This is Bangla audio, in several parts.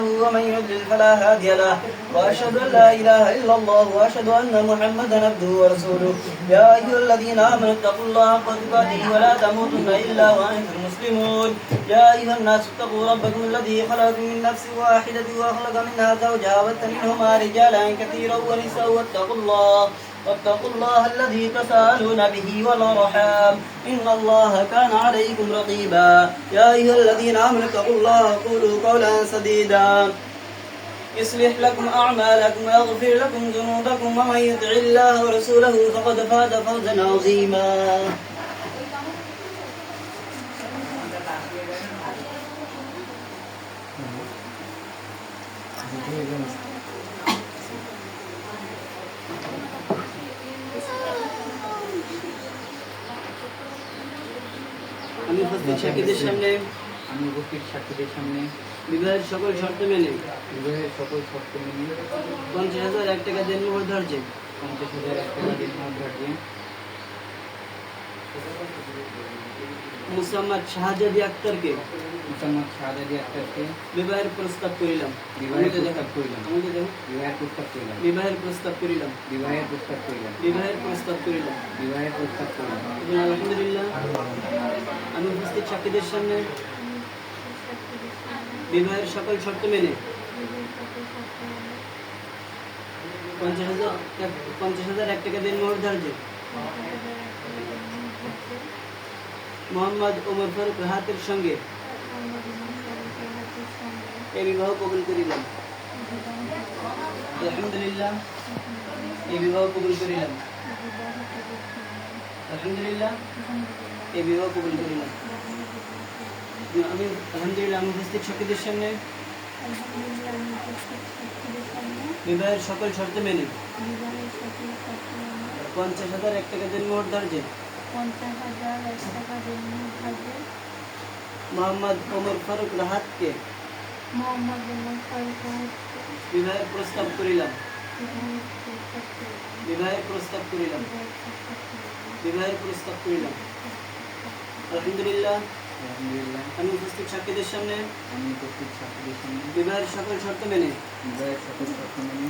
ومن يضلل فلا هادي له. وأشهد أن لا إله إلا الله وأشهد أن محمدا عبده ورسوله. يا أيها الذين آمنوا اتقوا الله حق تقاته ولا تموتن إلا وأنتم مسلمون. يا أيها الناس اتقوا ربكم الذي خلقكم من نفس واحدة وخلق منها زوجها وبث منهما رجالا كثيرا ونساء واتقوا الله. واتقوا الله الذي تساءلون به والأرحام. إن الله كان عليكم رقيبا. يا أيها الذين آمنوا اتقوا الله وقولوا قولا سديدا. يصلح لكم أعمالكم ويغفر لكم ذنوبكم ومن يطع الله ورسوله فقد فاز فوزا عظيما. আমি উপস্থিত সাক্ষীদের সামনে আমি উপস্থিত সাক্ষীদের সামনে। বিবাহের সকল শর্ত মেনে। বিবাহের সকল শর্ত মেনে। পঞ্চাশ হাজার এক টাকা দেন মোহর ধার্য। পঞ্চাশ হাজার এক টাকা দিন ধার্যে। মুসাম্মদ শাহজাদি আক্তারকে? মোসাম্মদ শাহজাদি আক্তারকে বিবাহের প্রস্তাব করিলাম। বিবাহের প্রস্তাব করিলাম। আমাকে দেখো। বিবাহের প্রস্তাব করিলাম। বিবাহের প্রস্তাব করিলাম। বিবাহের প্রস্তাব করিলাম। বিবাহের প্রস্তাব করিলাম। বিবাহের প্রস্তাব করিলাম। এবং আলহামদুলিল্লাহ। আমি উপস্থিত সাক্ষীদের সামনে বিবাহের সকল শর্ত মেনে পঞ্চাশ হাজার পঞ্চাশ হাজার এক টাকা দিন মোহর ধার্য। মোহাম্মদ ওমর ফারুক রাহাতের সঙ্গে। এই বিবাহ কবুল করিলাম আলহামদুলিল্লাহ। এই বিবাহ কবুল করিলাম আলহামদুলিল্লাহ। এই বিবাহ কবুল করিলাম আমি আলহামদুলিল্লাহ আমি উপস্থিত সাক্ষীদের সামনে। বিবাহের সকল শর্ত মেনে। পঞ্চাশ হাজার এক টাকা দিন মোহর ধার্য পঞ্চাশ হাজার এক টাকা দেননি থাকবে মোহাম্মদ ওমর ফারুক রাহাতকে মোহাম্মদ উমর ফারুক বিবাহের প্রস্তাব করিলাম। বিবাহের প্রস্তাব করিলাম। বিবাহের প্রস্তাব করিলাম। আলহামদুলিল্লাহ। আমি উপস্থিত সাক্ষীদের সামনে। আমি উপস্থিত সাক্ষীদের সামনে। বিবাহের সকল শর্ত মেনে। বিবাহের সকল শর্ত মেনে।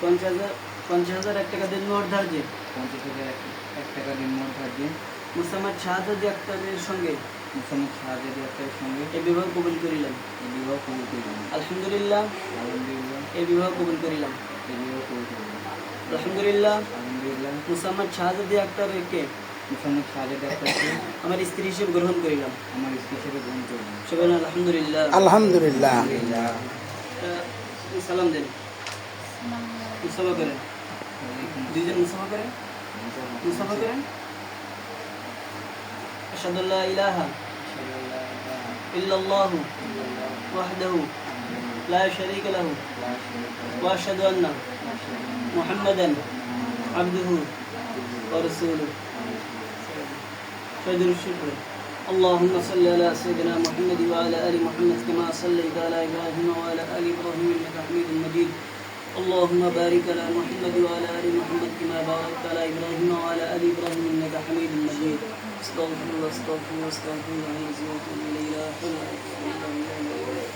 পঞ্চাশ হাজার পঞ্চাশ হাজার এক টাকা দিন ধার্য পঞ্চাশ হাজার এক- টাকা দিন ধার্যে মুসাম্মদ শাহাদি আক্তারের সঙ্গে মোসাম্মদ শাহজাদি আক্তারের সঙ্গে এই বিবাহ কবুল করিলাম। এই বিবাহ কবুল করিলাম। আলহামদুলিল্লাহ। আলহামদুলিল্লাহ। এই বিবাহ কবুল করিলাম। এই বিবাহ কবুল করিলাম। আলহামদুলিল্লাহ। আলহামদুলিল্লাহ। মুসাম্মদ শাহাদি আক্তারকে মোসাম্মদ শাহজাদি আক্তারকে আমার স্ত্রী হিসেবে গ্রহণ করিলাম। আমার স্ত্রী হিসেবে গ্রহণ করিলাম। সবাই আলহামদুলিল্লাহ। আলহামদুলিল্লাহ। সালাম দেন। মুসাফা করেন। أشهد أن لا إله إلا الله وحده لا شريك له وأشهد أن محمدا عبده ورسوله. فجر الشكر. اللهم صل على سيدنا محمد وعلى آل محمد كما صليت على إبراهيم وعلى آل إبراهيم إنك حميد مجيد. اللهم بارك على محمد وعلى آل محمد كما باركت على إبراهيم وعلى آل إبراهيم إنك حميد مجيد. استغفر الله استغفر الله استغفر الله. العظيم واتوب اليه لا حول إلا بالله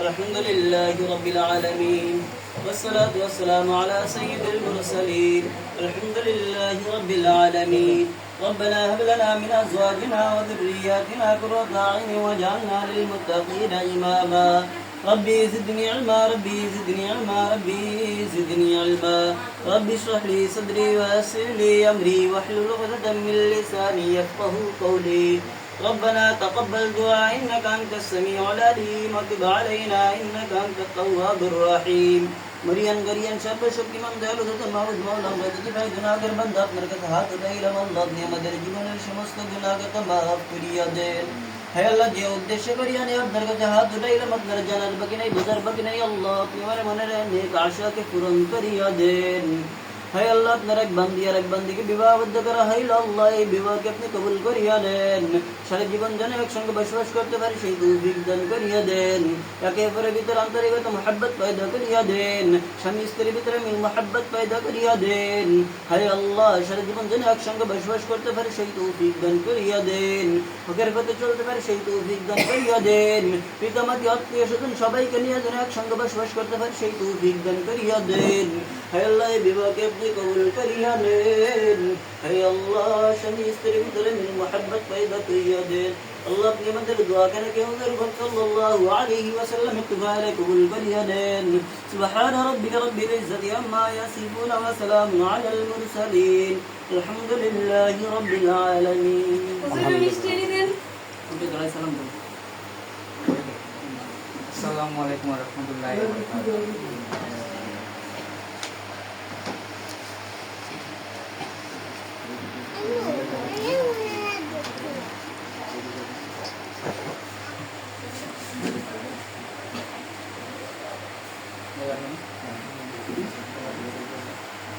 الحمد لله رب العالمين والصلاة والسلام على سيد المرسلين. الحمد لله رب العالمين. ربنا هب لنا من أزواجنا وذرياتنا قرة أعين واجعلنا للمتقين إماما. ربي زدني علما ربي زدني علما ربي زدني علما. ربي اشرح لي صدري ويسر لي أمري واحلل عقدة من لساني يفقه قولي. ربنا تقبل دعاء إنك أنت السميع العليم. وتب علينا إنك أنت التواب الرحيم. মরিয়ান গরিয়ান সর্বশক্তিমান দয়ালু তথা মাউদ মৌলা মদতি ভাই গুনাহের বান্দা আপনার কাছে হাত উঠাইলাম আল্লাহ আপনি আমাদের জীবনের সমস্ত গুনাহকে মাফ করিয়া দেন। হে আল্লাহ, যে উদ্দেশ্য করিয়া আমি আপনার কাছে হাত উঠাইলাম আপনার জানার বাকি নাই, বোঝার বাকি নাই, আল্লাহ আপনি আমার মনের নেক আশাকে পূরণ করিয়া দেন। হায় আল্লাহ, আপনার এক বান্দি আর এক বান্দিকে বিবাহবদ্ধ করা হইল। আল্লাহ এই বিবাহকে আপনি কবুল করিয়া দেন। সারা জীবন যেন একসঙ্গে বসবাস করতে পারি, সেই দান করিয়া দেন। একে অপরের ভিতরে আন্তরিকতা, মহাব্বত পয়দা করিয়া দেন। স্বামী স্ত্রীর ভিতরে মিল, মহাব্বত পয়দা করিয়া দেন। হায় আল্লাহ, সারা জীবন যেন একসঙ্গে বসবাস করতে পারি, সেই তৌফিক দান করিয়া দেন। হকের পথে চলতে পারি, সেই তৌফিক দান করিয়া দেন। পিতামাতি, আত্মীয় স্বজন সবাইকে নিয়ে যেন একসঙ্গে বসবাস করতে পারি, সেই তৌফিক দান করিয়া দেন। হায় আল্লাহ, এই বিবাহকে আপনি কবুল করিয়া নেন হায় আল্লাহ স্বামী স্ত্রীর ভিতরে মহাব্বত পয়দা করিয়া দেন আল্লাহ আপনি আমাদের দোয়া কেন কেউ সাল্লাল্লাহু আলাইহি ওয়াসাল্লাম ইত্তিফালে কবুল করিয়া দেন সুবহান রাব্বিকা রাব্বিল ইজ্জাতি আম্মা ইয়াসিফুন ওয়া সালামুন আলাল মুরসালিন আলহামদুলিল্লাহি রাব্বিল আলামিন দেন ওকে দোয়া সালাম বল আসসালামু আলাইকুম রহমতুল্লাহ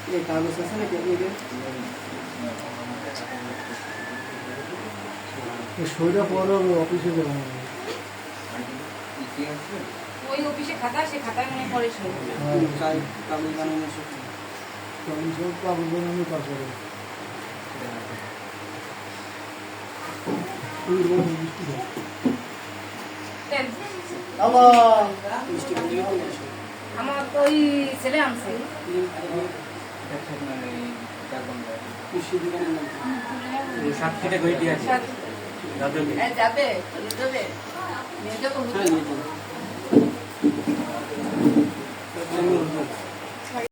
এই কাগজ আছে নাকি সইটা পরে আমি অফিসে যাব ওই অফিসে খাতা সে খাতায় মনে পড়ে কাগজ বানানো সব। আমার তো ওই ছেলে আনছে। যাবে নিয়ে যাবে।